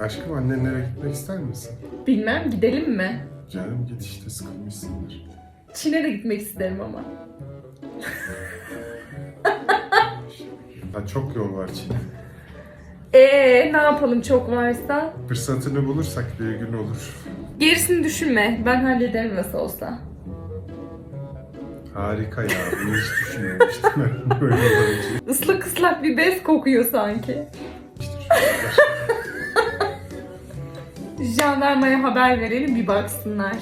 Aşkım annenlere gitmek ister misin? Bilmem gidelim mi? Canım git işte sıkılmışsındır. Çin'e de gitmek isterim ama. Ha, çok yol var Çin. Ee ne yapalım çok varsa? Fırsatını bulursak bir gün olur. Gerisini düşünme. Ben hallederim nasıl olsa. Harika ya. Bunu hiç düşünmemiştim ben böyle olabileceğini. Islak ıslak bir bez kokuyor sanki. İşte çocuklar. Jandarmaya haber verelim bir baksınlar.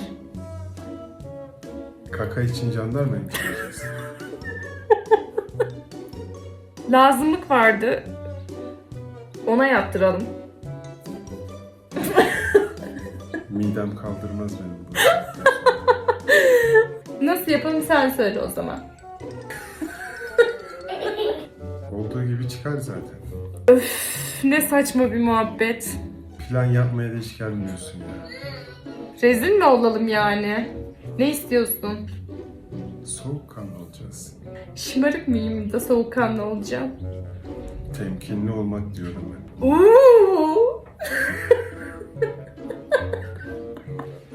Kaka için jandarma mı çağıracağız? Lazımlık vardı. Ona yaptıralım. Midem kaldırmaz benim bunu. Nasıl yapalım sen söyle o zaman. Olduğu gibi çıkar zaten. Üf, ne saçma bir muhabbet. Plan yapmaya da hiç gelmiyorsun ya. Rezil mi olalım yani? Ne istiyorsun? Soğukkanlı olacağız. Şımarık mıyım da soğukkanlı olacağım? Temkinli olmak diyorum ben. Uuu.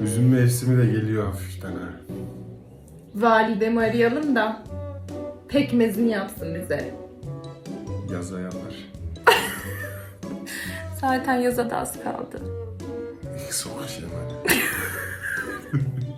Üzüm mevsimi de geliyor hafiften ha. Validemi arayalım da pekmezini yapsın bize. Yaza yanar. Zaten yaza da az kaldı. Soğuk yanar.